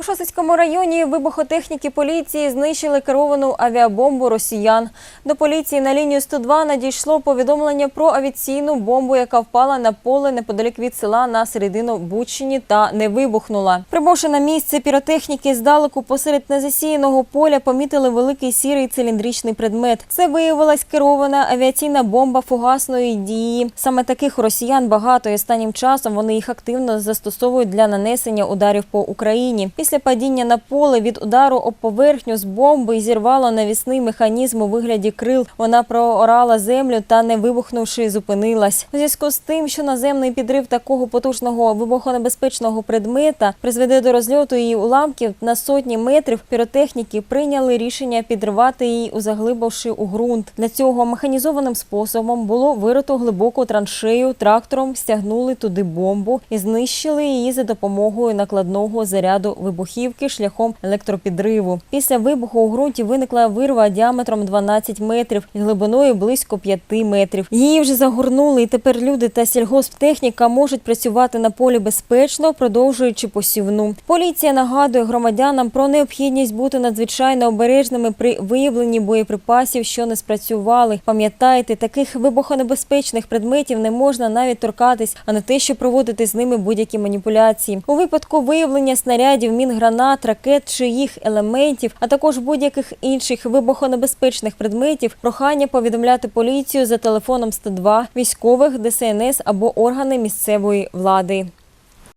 У Шосицькому районі вибухотехніки поліції знищили керовану авіабомбу росіян. До поліції на лінію 102 надійшло повідомлення про авіаційну бомбу, яка впала на поле неподалік від села на середину Бучині та не вибухнула. Прибувши на місце піротехніки здалеку посеред незасіяного поля, помітили великий сірий циліндричний предмет. Це виявилась керована авіаційна бомба фугасної дії. Саме таких росіян багато і останнім часом вони їх активно застосовують для нанесення ударів по Україні. Після падіння на поле від удару об поверхню з бомби зірвало навісний механізм у вигляді крил. Вона проорала землю та, не вибухнувши, зупинилась. У зв'язку з тим, що наземний підрив такого потужного вибухонебезпечного предмета призведе до розльоту її уламків на сотні метрів, піротехніки прийняли рішення підривати її, узаглибивши у ґрунт. Для цього механізованим способом було вирито глибоку траншею, трактором стягнули туди бомбу і знищили її за допомогою накладного заряду вибухівки шляхом електропідриву. Після вибуху у ґрунті виникла вирва діаметром 12 метрів і глибиною близько 5 метрів. Її вже загорнули, і тепер люди та сільгосптехніка можуть працювати на полі безпечно, продовжуючи посівну. Поліція нагадує громадянам про необхідність бути надзвичайно обережними при виявленні боєприпасів, що не спрацювали. Пам'ятайте, таких вибухонебезпечних предметів не можна навіть торкатись, а не те, що проводити з ними будь-які маніпуляції. У випадку виявлення снарядів, мін, гранат, ракет чи їх елементів, а також будь-яких інших вибухонебезпечних предметів, прохання повідомляти поліцію за телефоном 102, військових, ДСНС або органи місцевої влади.